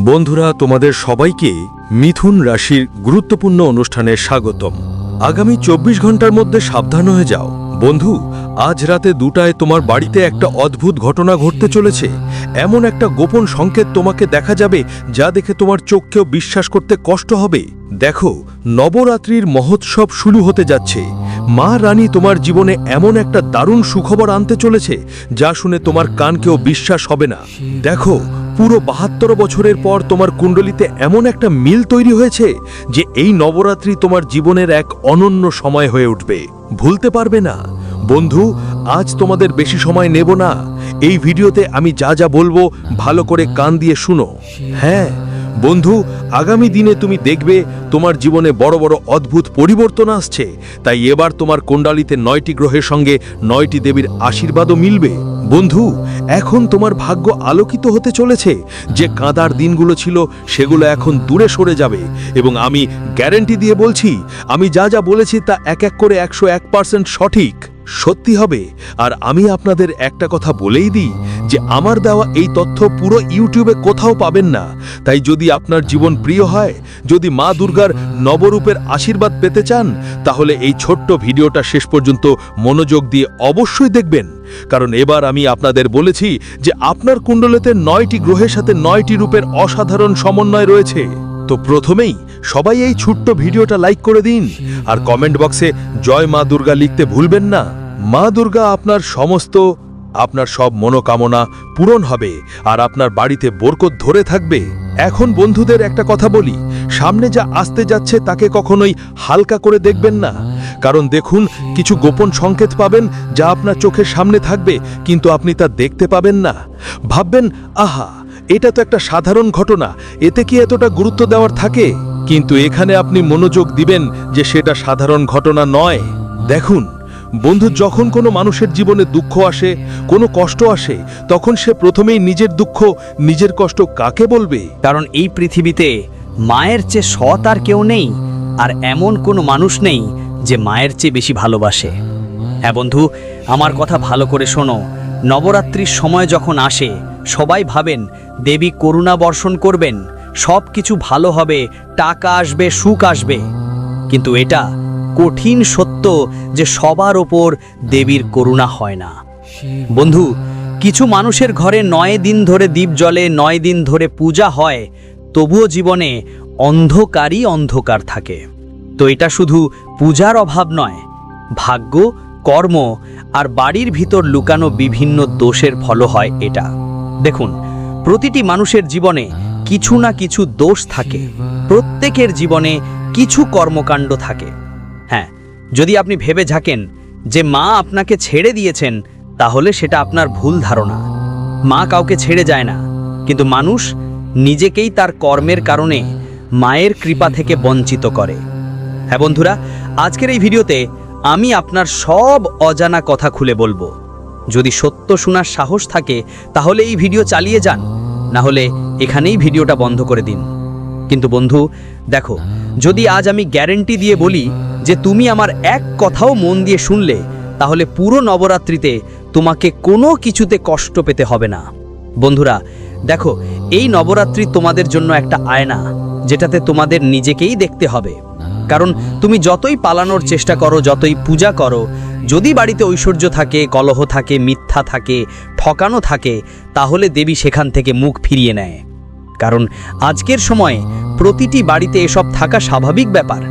বন্ধুরা, তোমাদের সবাইকে মিথুন রাশির গুরুত্বপূর্ণ অনুষ্ঠানে স্বাগতম। আগামী চব্বিশ ঘণ্টার মধ্যে সাবধান হয়ে যাও। বন্ধু, আজ রাতে দুটায় তোমার বাড়িতে একটা অদ্ভুত ঘটনা ঘটতে চলেছে। এমন একটা গোপন সংকেত তোমাকে দেখা যাবে যা দেখে তোমার চোখকেও বিশ্বাস করতে কষ্ট হবে। দেখো, নবরাত্রির মহোৎসব শুরু হতে যাচ্ছে। মা রানী তোমার জীবনে এমন একটা দারুণ সুখবর আনতে চলেছে যা শুনে তোমার কানকেও বিশ্বাস হবে না। দেখো পুরো বাহাত্তর বছরের পর তোমার কুণ্ডলিতে এমন একটা মিল তৈরি হয়েছে যে এই নবরাত্রি তোমার জীবনের এক অনন্য সময় হয়ে উঠবে। ভুলতে পারবে না। বন্ধু, আজ তোমাদের বেশি সময় নেব না। এই ভিডিওতে আমি যা যা বলব, ভালো করে কান দিয়ে শুনো। হ্যাঁ বন্ধু, আগামী দিনে তুমি দেখবে তোমার জীবনে বড় বড় অদ্ভুত পরিবর্তন আসছে। তাই এবার তোমার কুণ্ডালিতে নয়টি গ্রহের সঙ্গে নয়টি দেবীর আশীর্বাদও মিলবে। বন্ধু, এখন তোমার ভাগ্য আলোকিত হতে চলেছে। যে কাঁদার দিনগুলো ছিল, সেগুলো এখন দূরে সরে যাবে। এবং আমি গ্যারেন্টি দিয়ে বলছি, আমি যা যা বলেছি তা এক এক করে একশো এক পার্সেন্ট সঠিক। সত্যি হবে? আর আমি আপনাদের একটা কথা বলেই দিই যে আমার দেওয়া এই তথ্য পুরো ইউটিউবে কোথাও পাবেন না। তাই যদি আপনার জীবন প্রিয় হয়, যদি মা দুর্গার নবরূপের আশীর্বাদ পেতে চান, তাহলে এই ছোট্ট ভিডিওটা শেষ পর্যন্ত মনোযোগ দিয়ে অবশ্যই দেখবেন। কারণ এবার আমি আপনাদের বলেছি যে আপনার কুণ্ডলেতে নয়টি গ্রহের সাথে নয়টি রূপের অসাধারণ সমন্বয় রয়েছে। তো প্রথমেই সবাই এই ছোট্ট ভিডিওটা লাইক করে দিন আর কমেন্ট বক্সে জয় মা দুর্গা লিখতে ভুলবেন না। মা দুর্গা আপনার সমস্ত, আপনার সব মনোকামনা পূরণ হবে আর আপনার বাড়িতে বরকত ধরে থাকবে। এখন বন্ধুদের একটা কথা বলি, সামনে যা আসতে যাচ্ছে তাকে কখনোই হালকা করে দেখবেন না। কারণ দেখুন, কিছু গোপন সংকেত পাবেন যা আপনার চোখের সামনে থাকবে, কিন্তু আপনি তা দেখতে পাবেন না। ভাববেন, আহা এটা তো একটা সাধারণ ঘটনা। এতে কি এতটা গুরুত্ব দেওয়ার থাকে? কিন্তু এখানে আপনি মনোযোগ দিবেন যে সেটা সাধারণ ঘটনা নয়। দেখুন, বন্ধু যখন কোনো মানুষের জীবনে দুঃখ আসে, কোনো কষ্ট আসে, তখন সে প্রথমেই নিজের দুঃখ, নিজের কষ্ট কাকে বলবে? কারণ এই পৃথিবীতে মায়ের চেয়ে সৎ আর কেউ নেই, আর এমন কোনো মানুষ নেই যে মায়ের চেয়ে বেশি ভালোবাসে। হ্যাঁ বন্ধু, আমার কথা ভালো করে শোনো। নবরাত্রির সময় যখন আসে, সবাই ভাবেন দেবী করুণা বর্ষণ করবেন, সব কিছু ভালো হবে, টাকা আসবে, সুখ আসবে। কিন্তু এটা কঠিন সত্য যে সবার ওপর দেবীর করুণা হয় না। বন্ধু, কিছু মানুষের ঘরে নয় দিন ধরে দ্বীপ জ্বলে, নয় দিন ধরে পূজা হয়, তবুও জীবনে অন্ধকারই অন্ধকার থাকে। তো এটা শুধু পূজার অভাব নয়, ভাগ্য, কর্ম আর বাড়ির ভিতর লুকানো বিভিন্ন দোষের ফল হয় এটা। দেখুন প্রতিটি মানুষের জীবনে কিছু না কিছু দোষ থাকে। প্রত্যেকের জীবনে কিছু কর্মকাণ্ড থাকে। হ্যাঁ যদি আপনি ভেবে ঝাঁকেন যে মা আপনাকে ছেড়ে দিয়েছেন, তাহলে সেটা আপনার ভুল ধারণা। মা কাউকে ছেড়ে যায় না, কিন্তু মানুষ নিজেকেই তার কর্মের কারণে মায়ের কৃপা থেকে বঞ্চিত করে। হ্যাঁ বন্ধুরা, আজকের এই ভিডিওতে আমি আপনার সব অজানা কথা খুলে বলব। যদি সত্য শোনার সাহস থাকে, তাহলে এই ভিডিও চালিয়ে যান। না হলে এখানেই ভিডিওটা বন্ধ করে দিন। কিন্তু বন্ধু, দেখো, যদি আজ আমি গ্যারেন্টি দিয়ে বলি যে তুমি আমার এক কথাও মন দিয়ে শুনলে, তাহলে পুরো নবরাত্রিতে তোমাকে কোনো কিছুতে কষ্ট পেতে হবে না। বন্ধুরা, দেখো, এই নবরাত্রি তোমাদের জন্য একটা আয়না, যেটাতে তোমাদের নিজেকেই দেখতে হবে। কারণ তুমি যতই পালানোর চেষ্টা করো, যতই পূজা করো যদি বাড়িতে ঐশ্বর্য থাকে, কলহ থাকে, মিথ্যা থাকে, ঠকানো থাকে, তাহলে দেবী সেখান থেকে মুখ ফিরিয়ে নেয়। কারণ আজকের সময়ে প্রতিটি বাড়িতে এসব থাকা স্বাভাবিক ব্যাপার।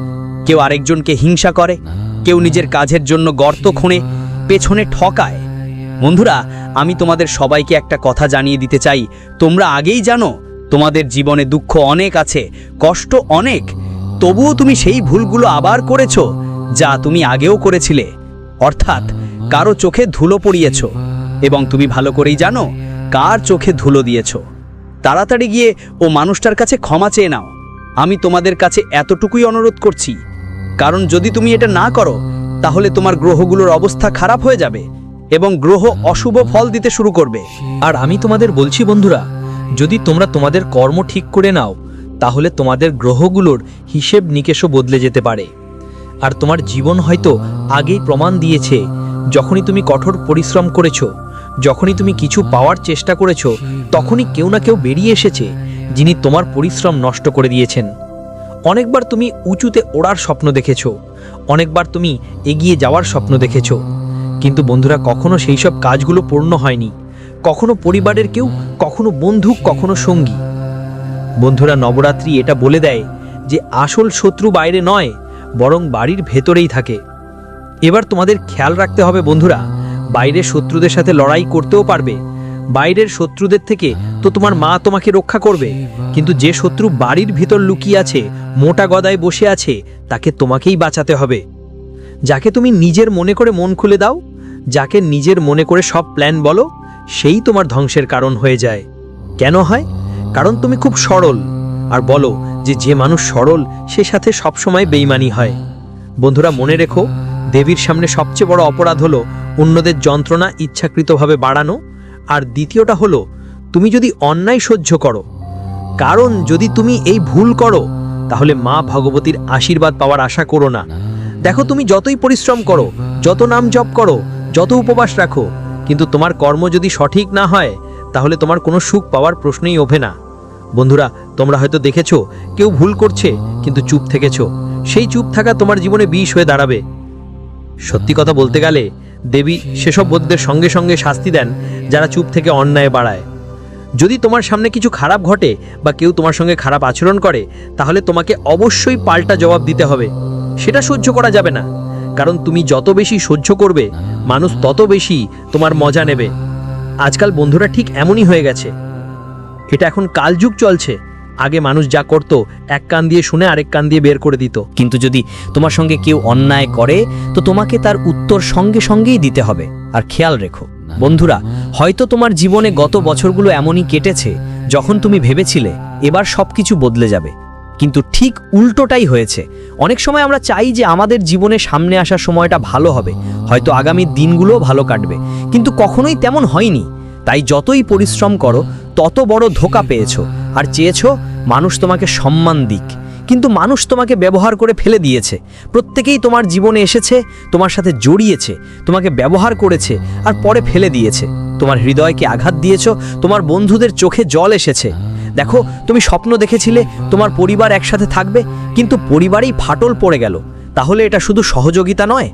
কেউ আরেকজনকে হিংসা করে, কেউ নিজের কাজের জন্য গর্ত খোঁড়ে, পেছনে ঠকায়। বন্ধুরা, আমি তোমাদের সবাইকে একটা কথা জানিয়ে দিতে চাই। তোমরা আগেই জানো, তোমাদের জীবনে দুঃখ অনেক আছে, কষ্ট অনেক। তবুও তুমি সেই ভুলগুলো আবার করেছ, যা তুমি আগেও করেছিলে। অর্থাৎ কারও চোখে ধুলো পড়িয়েছ, এবং তুমি ভালো করেই জানো কার চোখে ধুলো দিয়েছ। তাড়াতাড়ি গিয়ে ও মানুষটার কাছে ক্ষমা চেয়ে নাও। আমি তোমাদের কাছে এতটুকুই অনুরোধ করছি, কারণ যদি তুমি এটা না করো, তাহলে তোমার গ্রহগুলোর অবস্থা খারাপ হয়ে যাবে, এবং গ্রহ অশুভ ফল দিতে শুরু করবে। আর আমি তোমাদের বলছি বন্ধুরা, যদি তোমরা তোমাদের কর্ম ঠিক করে নাও, তাহলে তোমাদের গ্রহগুলোর হিসেব নিকেশও বদলে যেতে পারে। আর তোমার জীবন হয়তো আগেই প্রমাণ দিয়েছে। যখনই তুমি কঠোর পরিশ্রম করেছ, যখনই তুমি কিছু পাওয়ার চেষ্টা করেছ, তখনই কেউ না কেউ বেরিয়ে এসেছে, যিনি তোমার পরিশ্রম নষ্ট করে দিয়েছেন। অনেকবার তুমি উঁচুতে ওড়ার স্বপ্ন দেখেছ, অনেকবার তুমি এগিয়ে যাওয়ার স্বপ্ন দেখেছ। কিন্তু বন্ধুরা, কখনো সেই সব কাজগুলো পূর্ণ হয়নি। কখনো পরিবারের কেউ, কখনো বন্ধু, কখনো সঙ্গী। বন্ধুরা, নবরাত্রি এটা বলে দেয় যে আসল শত্রু বাইরে নয় বরং বাড়ির ভেতরেই থাকে। এবার তোমাদের খেয়াল রাখতে হবে বন্ধুরা, বাইরের শত্রুদের সাথে লড়াই করতেও পারবে। বাইরের শত্রুদের থেকে তো তোমার মা তোমাকে রক্ষা করবে, কিন্তু যে শত্রু বাড়ির ভিতর লুকিয়ে আছে, মোটা গদায় বসে আছে, তাকে তোমাকেই বাঁচাতে হবে। যাকে তুমি নিজের মনে করে মন খুলে দাও, যাকে নিজের মনে করে সব প্ল্যান বলো, সেই তোমার ধ্বংসের কারণ হয়ে যায়। কেন হয়? কারণ তুমি খুব সরল। আর বলো যে যে মানুষ সরল, সে সাথে সবসময় বেইমানি হয়। বন্ধুরা, মনে রেখো, দেবীর সামনে সবচেয়ে বড় অপরাধ হলো অন্যদের যন্ত্রণা ইচ্ছাকৃতভাবে বাড়ানো। আর দ্বিতীয়টা হলো, তুমি যদি অন্যায় সহ্য করো, কারণ যদি তুমি এই ভুল করো, তাহলে মা ভগবতীর আশীর্বাদ পাওয়ার আশা করো না। দেখো, তুমি যতই পরিশ্রম করো, যত নাম জপ করো, যত উপবাস রাখো, কিন্তু তোমার কর্ম যদি সঠিক না হয়, তাহলে তোমার কোনো সুখ পাওয়ার প্রশ্নই ওঠে না। বন্ধুরা তোমরা হয়তো দেখেছ, কেউ ভুল করছে, কিন্তু চুপ থেকেছো। সেই চুপ থাকা তোমার জীবনে বিষ হয়ে দাঁড়াবে। সত্যি কথা বলতে গেলে, দেবী সেসব বোধদের সঙ্গে সঙ্গে শাস্তি দেন, যারা চুপ থেকে অন্যায় বাড়ায়। যদি তোমার সামনে কিছু খারাপ ঘটে বা কেউ তোমার সঙ্গে খারাপ আচরণ করে, তাহলে তোমাকে অবশ্যই পাল্টা জবাব দিতে হবে। সেটা সহ্য করা যাবে না। কারণ তুমি যত বেশি সহ্য করবে, মানুষ তত বেশি তোমার মজা নেবে। আজকাল বন্ধুরা ঠিক এমনই হয়ে গেছে। এটা এখন কালযুগ চলছে। আগে মানুষ যা করত, এক কান দিয়ে শুনে আরেক কান দিয়ে বের করে দিত। কিন্তু যদি তোমার সঙ্গে কেউ অন্যায় করে, তো তোমাকে তার উত্তর সঙ্গে সঙ্গেই দিতে হবে। আর খেয়াল রেখো, বন্ধুরা, হয়তো তোমার জীবনে গত বছরগুলো এমনই কেটেছে, যখন তুমি ভেবেছিলে এবার সব কিছু বদলে যাবে। কিন্তু ঠিক উল্টোটাই হয়েছে। অনেক সময় আমরা চাই যে আমাদের জীবনে সামনে আসার সময়টা ভালো হবে, হয়তো আগামী দিনগুলোও ভালো কাটবে। কিন্তু কখনোই তেমন হয়নি। তাই যতই পরিশ্রম করো, তত বড় ধোকা পেয়েছ। আর চেয়েছ মানুষ তোমাকে সম্মান দিক। কিন্তু মানুষ তোমাকে ব্যবহার করে ফেলে দিয়েছে। প্রত্যেকেই তোমার জীবনে এসেছে, তোমার সাথে জড়িয়েছে, তোমাকে ব্যবহার করেছে আর পরে ফেলে দিয়েছে। তোমার হৃদয়কে আঘাত দিয়েছ, তোমার বন্ধুদের চোখে জল এসেছে। দেখো, তুমি স্বপ্ন দেখেছিলে তোমার পরিবার একসাথে থাকবে, কিন্তু পরিবারেই ফাটল পড়ে গেল। তাহলে এটা শুধু সহযোগিতা নয়।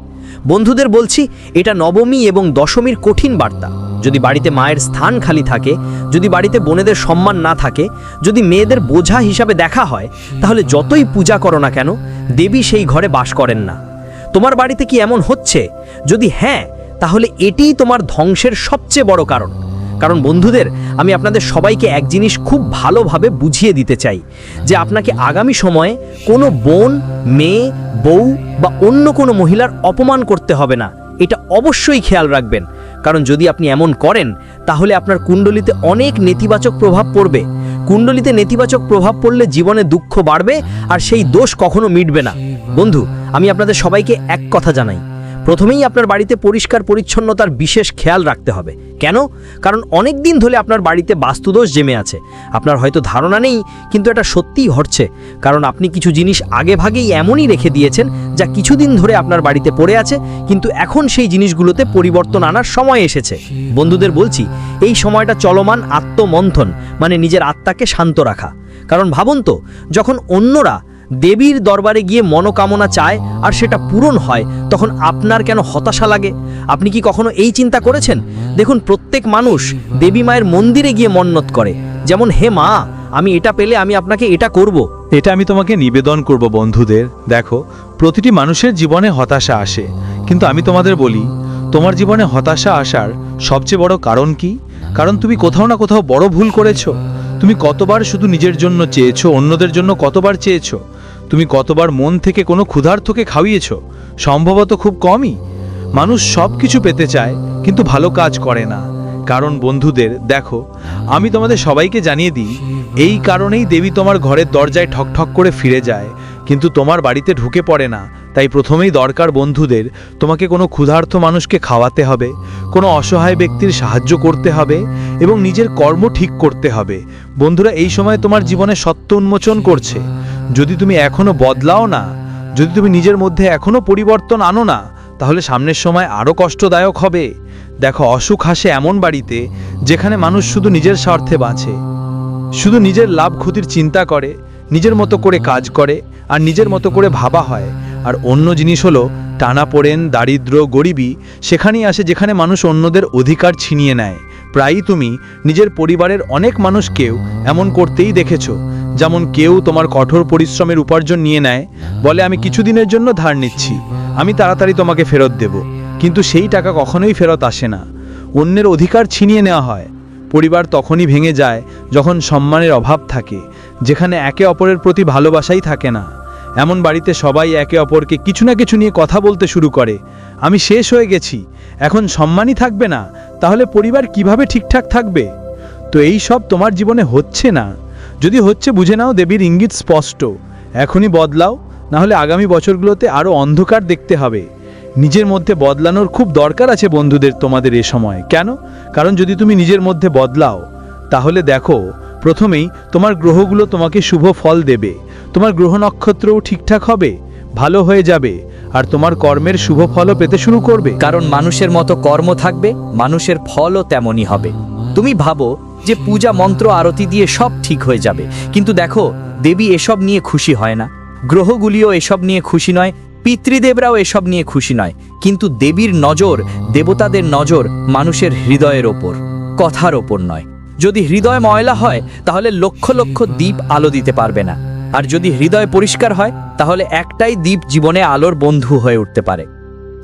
বন্ধুদের বলছি, এটা নবমী এবং দশমীর কঠিন বার্তা। যদি বাড়িতে মায়ের স্থান খালি থাকে, যদি বাড়িতে বোনেদের সম্মান না থাকে, যদি মেয়েদের বোঝা হিসাবে দেখা হয়, তাহলে যতই পূজা করো না কেন, দেবী সেই ঘরে বাস করেন না। তোমার বাড়িতে কি এমন হচ্ছে? যদি হ্যাঁ তাহলে এটিই তোমার ধ্বংসের সবচেয়ে বড় কারণ। কারণ বন্ধুদের, আমি আপনাদের সবাইকে এক জিনিস খুব ভালোভাবে বুঝিয়ে দিতে চাই, যে আপনাকে আগামী সময়ে কোনো বোন, মেয়ে, বউ বা অন্য কোনো মহিলার অপমান করতে হবে না। এটা অবশ্যই খেয়াল রাখবেন। কারণ যদি আপনি এমন করেন, তাহলে আপনার কুণ্ডলিতে অনেক নেতিবাচক প্রভাব পড়বে। কুণ্ডলিতে নেতিবাচক প্রভাব পড়লে জীবনে দুঃখ বাড়বে আর সেই দোষ কখনো মিটবে না। বন্ধু, আমি আপনাদের সবাইকে এক কথা জানাই। প্রথমেই আপনার বাড়িতে পরিষ্কার পরিচ্ছন্নতার বিশেষ খেয়াল রাখতে হবে। কেন? কারণ অনেক দিন ধরে আপনার বাড়িতে বাস্তুদোষ জমে আছে। আপনার হয়তো ধারণা নেই, কিন্তু এটা সত্যিই ঘটছে। কারণ আপনি কিছু জিনিস আগে ভাগেই এমনই রেখে দিয়েছেন, যা কিছুদিন ধরে আপনার বাড়িতে পড়ে আছে, কিন্তু এখন সেই জিনিসগুলোতে পরিবর্তন আনার সময় এসেছে। বন্ধুদের বলছি, এই সময়টা চলমান আত্মমন্থন মানে নিজের আত্মাকে শান্ত রাখা। কারণ ভাবুন তো, যখন অন্যরা দেবীর দরবারে গিয়ে মনোকামনা চায় আর সেটা পূরণ হয়, তখন আপনার কেন হতাশা লাগে? আপনি কি কখনো এই চিন্তা করেছেন? দেখুন, প্রত্যেক মানুষ দেবী মায়ের মন্দিরে গিয়ে মন্নত করে। যেমন, হে মা, আমি এটা পেলে আমি আপনাকে এটা করব। এটা আমি তোমাকে নিবেদন করব, বন্ধুদের। দেখো, প্রতিটি মানুষের জীবনে হতাশা আসে। কিন্তু আমি তোমাদের বলি, তোমার জীবনে হতাশা আসার সবচেয়ে বড় কারণ কি? কারণ তুমি কোথাও না কোথাও বড় ভুল করেছ। তুমি কতবার শুধু নিজের জন্য চেয়েছো, অন্যদের জন্য কতবার চেয়েছো? তুমি কতবার মন থেকে কোনো ক্ষুধার্থকে খাওয়িয়েছ? সম্ভবত খুব কমই। মানুষ সব কিছু পেতে চায়, কিন্তু ভালো কাজ করে না। কারণ বন্ধুদের, দেখো, আমি তোমাদের সবাইকে জানিয়ে দিই, এই কারণেই দেবী তোমার ঘরের দরজায় ঠকঠক করে ফিরে যায়। কিন্তু তোমার বাড়িতে ঢুকে পড়ে না, তাই প্রথমেই দরকার বন্ধুদের, তোমাকে কোনো ক্ষুধার্ত মানুষকে খাওয়াতে হবে, কোনো অসহায় ব্যক্তির সাহায্য করতে হবে এবং নিজের কর্ম ঠিক করতে হবে। বন্ধুরা, এই সময় তোমার জীবনে সত্য উন্মোচন করছে। যদি তুমি এখনও বদলাও না, যদি তুমি নিজের মধ্যে এখনও পরিবর্তন আনো না, তাহলে সামনের সময় আরও কষ্টদায়ক হবে। দেখো, অসুখ হাসে এমন বাড়িতে, যেখানে মানুষ শুধু নিজের স্বার্থে বাঁচে, শুধু নিজের লাভ ক্ষতির চিন্তা করে নিজের মতো করে কাজ করে আর নিজের মতো করে ভাবা হয়। আর অন্য জিনিস হলো, টানা পড়েন, দারিদ্র, গরিবী, সেখানেই আসে যেখানে মানুষ অন্যদের অধিকার ছিনিয়ে নেয়। প্রায়ই তুমি নিজের পরিবারের অনেক মানুষকেও এমন করতেই দেখেছ, যেমন কেউ তোমার কঠোর পরিশ্রমের উপার্জন নিয়ে নেয়, বলে, আমি কিছুদিনের জন্য ধার নিচ্ছি, আমি তাড়াতাড়ি তোমাকে ফেরত দেব। কিন্তু সেই টাকা কখনোই ফেরত আসে না। অন্যের অধিকার ছিনিয়ে নেওয়া হয় পরিবার তখনই ভেঙে যায় যখন সম্মানের অভাব থাকে, যেখানে একে অপরের প্রতি ভালোবাসাই থাকে না। এমন বাড়িতে সবাই একে অপরকে কিছু না কিছু নিয়ে কথা বলতে শুরু করে, আমি শেষ হয়ে গেছি, এখন সম্মানই থাকবে না, তাহলে পরিবার কীভাবে ঠিকঠাক থাকবে? তো এই সব তোমার জীবনে হচ্ছে না। যদি হচ্ছে, বুঝে নাও দেবীর ইঙ্গিত স্পষ্ট, এখনই বদলাও না হলে আগামী বছরগুলোতে আরও অন্ধকার দেখতে হবে। নিজের মধ্যে বদলানোর খুব দরকার আছে বন্ধুদের তোমাদের এ সময়। কেন? কারণ যদি তুমি নিজের মধ্যে বদলাও, তাহলে দেখো, প্রথমেই তোমার গ্রহগুলো তোমাকে শুভ ফল দেবে। তোমার গ্রহ নক্ষত্রও ঠিকঠাক হবে, ভালো হয়ে যাবে, আর তোমার কর্মের শুভ ফলও পেতে শুরু করবে। কারণ মানুষের মতো কর্ম থাকবে, মানুষের ফলও তেমনই হবে। তুমি ভাবো যে পূজা, মন্ত্র, আরতি দিয়ে সব ঠিক হয়ে যাবে। কিন্তু দেখো, দেবী এসব নিয়ে খুশি হয় না। গ্রহগুলিও এসব নিয়ে খুশি নয় পিতৃদেবরাও এসব নিয়ে খুশি নয়, কিন্তু দেবীর নজর, দেবতাদের নজর মানুষের হৃদয়ের ওপর, কথার ওপর নয়। যদি হৃদয় ময়লা হয়, তাহলে লক্ষ লক্ষ দ্বীপ আলো দিতে পারবে না। আর যদি হৃদয় পরিষ্কার হয়, তাহলে একটাই দ্বীপ জীবনে আলোর বন্ধু হয়ে উঠতে পারে।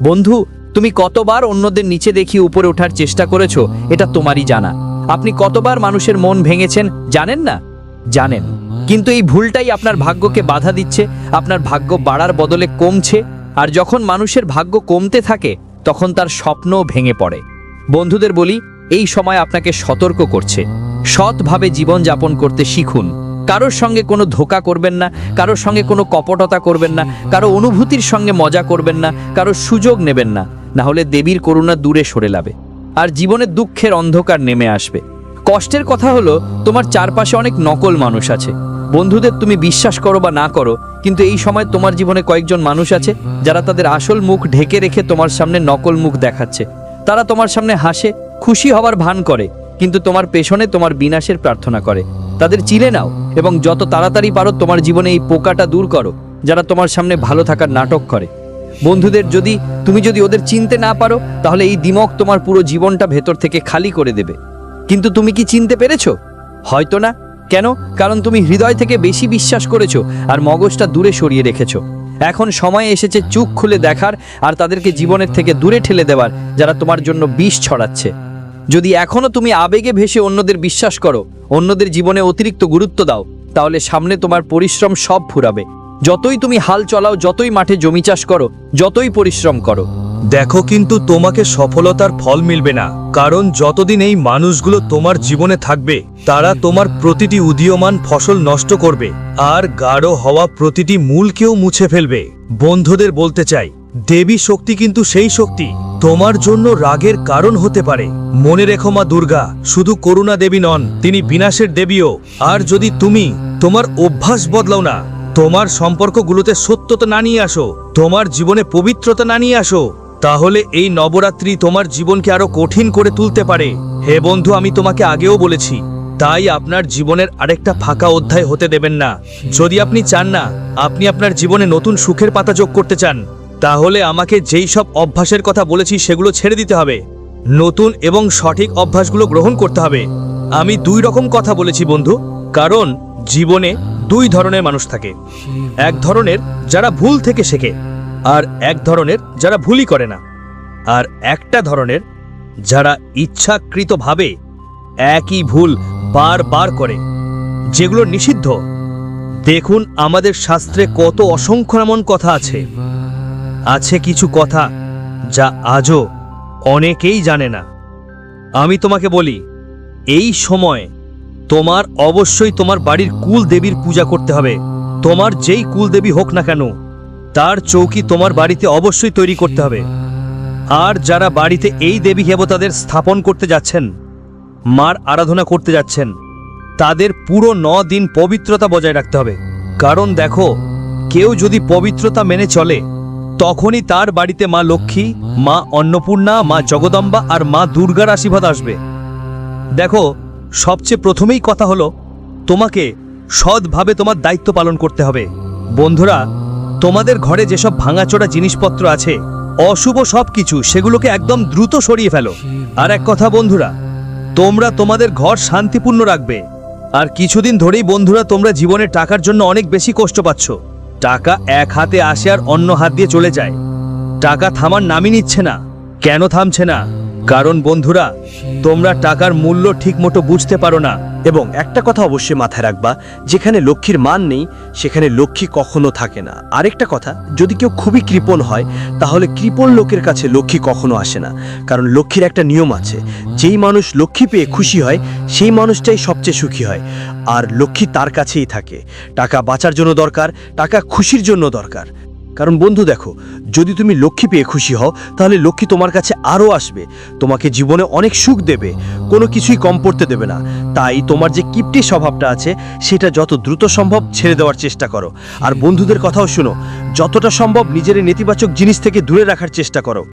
বন্ধু, তুমি কতবার অন্যদের নিচে দেখিয়ে উপরে ওঠার চেষ্টা করেছ, এটা তোমারই জানা। আপনি কতবার মানুষের মন ভেঙেছেন, জানেন না? জানেন। কিন্তু এই ভুলটাই আপনার ভাগ্যকে বাধা দিচ্ছে, আপনার ভাগ্য বাড়ার বদলে কমছে, আর যখন মানুষের ভাগ্য কমতে থাকে, তখন তার স্বপ্নও ভেঙে পড়ে। বন্ধুদের বলি, এই সময় আপনাকে সতর্ক করছে। সৎভাবে জীবন যাপন করতে শিখুন। কারোর সঙ্গে কোনো ধোকা করবেন না, কারোর সঙ্গে কোনো কপটতা করবেন না, কারও অনুভূতির সঙ্গে মজা করবেন না, কারও সুযোগ নেবেন না না হলে দেবীর করুণা দূরে সরে যাবে আর জীবনে দুঃখের অন্ধকার নেমে আসবে। কষ্টের কথা হলো, তোমার চারপাশে অনেক নকল মানুষ আছে। বন্ধুদের তুমি বিশ্বাস করো বা না করো, কিন্তু এই সময় তোমার জীবনে কয়েকজন মানুষ আছে যারা তাদের আসল মুখ ঢেকে রেখে তোমার সামনে নকল মুখ দেখাচ্ছে। তারা তোমার সামনে হাসে, খুশি হওয়ার ভান করে, কিন্তু তোমার পেছনে তোমার বিনাশের প্রার্থনা করে। তাদের চিলে নাও এবং যত তাড়াতাড়ি পারো তোমার জীবনে এই পোকাটা দূর করো, যারা তোমার সামনে ভালো থাকার নাটক করে। বন্ধুদের যদি, তুমি যদি ওদের চিনতে না পারো, তাহলে এই দিমক তোমার পুরো জীবনটা ভেতর থেকে খালি করে দেবে। কিন্তু তুমি কি চিনতে পেরেছ? হয়তো না। কেন? কারণ তুমি হৃদয় থেকে বেশি বিশ্বাস করেছ আর মগজটা দূরে সরিয়ে রেখেছো। এখন সময় এসেছে চুখ খুলে দেখার আর তাদেরকে জীবনের থেকে দূরে ঠেলে দেওয়ার যারা তোমার জন্য বিষ ছড়াচ্ছে। যদি এখনও তুমি আবেগে ভেসে অন্যদের বিশ্বাস করো, অন্যদের জীবনে অতিরিক্ত গুরুত্ব দাও, তাহলে সামনে তোমার পরিশ্রম সব ফুরাবে। যতই তুমি হাল চলাও, যতই মাঠে জমি চাষ করো, যতই পরিশ্রম করো। দেখো কিন্তু তোমাকে সফলতার ফল মিলবে না, কারণ যতদিন এই মানুষগুলো তোমার জীবনে থাকবে, তারা তোমার প্রতিটি উদীয়মান ফসল নষ্ট করবে, আর গাঢ় হওয়া প্রতিটি মূলকেও মুছে ফেলবে। বন্ধুদের বলতে চাই, দেবী শক্তি কিন্তু সেই শক্তি, তোমার জন্য রাগের কারণ হতে পারে। মনে রেখো মা দুর্গা, শুধু করুণা দেবী নন, তিনি বিনাশের দেবীও, আর যদি তুমি তোমার অভ্যাস বদলাও না, তোমার সম্পর্কগুলোতে সত্যতা না নিয়ে আসো, তোমার জীবনে পবিত্রতা না নিয়ে আসো। তাহলে এই নবরাত্রি তোমার জীবনকে আরও কঠিন করে তুলতে পারে। হে বন্ধু, আমি তোমাকে আগেও বলেছি, তাই আপনার জীবনের আরেকটা ফাঁকা অধ্যায় হতে দেবেন না। যদি আপনি চান না, আপনি আপনার জীবনে নতুন সুখের পাতা যোগ করতে চান, তাহলে আমাকে যেই সব অভ্যাসের কথা বলেছি সেগুলো ছেড়ে দিতে হবে। নতুন এবং সঠিক অভ্যাসগুলো গ্রহণ করতে হবে। আমি দুই রকম কথা বলেছি বন্ধু, কারণ জীবনে দুই ধরনের মানুষ থাকে। এক ধরনের যারা ভুল থেকে শেখে আর এক ধরনের যারা ভুলই করে না, আর একটা ধরনের যারা ইচ্ছাকৃতভাবে একই ভুল বারবার করে, যেগুলো নিষিদ্ধ। দেখুন আমাদের শাস্ত্রে কত অসংখ্য এমন কথা আছে। আছে কিছু কথা যা আজও অনেকেই জানে না। আমি তোমাকে বলি, এই সময় তোমার অবশ্যই তোমার বাড়ির কুল দেবীর পূজা করতে হবে। তোমার যেই কুল দেবী হোক না কেন তার চৌকি তোমার বাড়িতে অবশ্যই তৈরি করতে হবে। আর যারা বাড়িতে এই দেবী দেবতাদের স্থাপন করতে যাচ্ছেন, মার আরাধনা করতে যাচ্ছেন, তাদের পুরো ন দিন পবিত্রতা বজায় রাখতে হবে। কারণ দেখো, কেউ যদি পবিত্রতা মেনে চলে, তখনই তার বাড়িতে মা লক্ষ্মী, মা অন্নপূর্ণা, মা জগদম্বা আর মা দুর্গার আশীর্বাদ আসবে। দেখো, সবচেয়ে প্রথমেই কথা হলো, তোমাকে সৎভাবে তোমার দায়িত্ব পালন করতে হবে। বন্ধুরা তোমাদের ঘরে যেসব ভাঙাচোরা জিনিসপত্র আছে, অশুভ সব কিছু সেগুলোকে একদম দ্রুত সরিয়ে ফেলো। আর এক কথা বন্ধুরা, তোমরা তোমাদের ঘর শান্তিপূর্ণ রাখবে। আর কিছুদিন ধরেই বন্ধুরা তোমরা জীবনে টাকার জন্য অনেক বেশি কষ্ট পাচ্ছ। টাকা এক হাতে আসে আর অন্য হাত দিয়ে চলে যায়। টাকা থামার নামই নিচ্ছে না, কেন থামছে না? কারণ বন্ধুরা, তোমরা টাকার মূল্য ঠিকমতো বুঝতে পারো না। এবং একটা কথা অবশ্যই মাথায় রাখবা, যেখানে লক্ষ্মীর মান নেই, সেখানে লক্ষ্মী কখনো থাকে না। আরেকটা কথা, যদি কেউ খুবই কৃপণ হয়, তাহলে কৃপণ লোকের কাছে লক্ষ্মী কখনো আসে না। কারণ লক্ষ্মীর একটা নিয়ম আছে, যেই মানুষ লক্ষ্মী পেয়ে খুশি হয়, সেই মানুষটাই সবচেয়ে সুখী হয়। আর লক্ষ্মী তার কাছেই থাকে। টাকা বাঁচার জন্য দরকার, টাকা খুশির জন্য দরকার। কারণ বন্ধু দেখো, যদি তুমি লক্ষ্মী পেয়ে খুশি হও, তাহলে লক্ষ্মী তোমার কাছে আরও আসবে, তোমাকে জীবনে অনেক সুখ দেবে, কোনো কিছুই কম পড়তে দেবে না। তাই তোমার যে কিপটি স্বভাবটা আছে, সেটা যত দ্রুত সম্ভব ছেড়ে দেওয়ার চেষ্টা করো। আর বন্ধুদের কথাও শুনো, যতটা সম্ভব নিজের নেতিবাচক জিনিস থেকে দূরে রাখার চেষ্টা করো।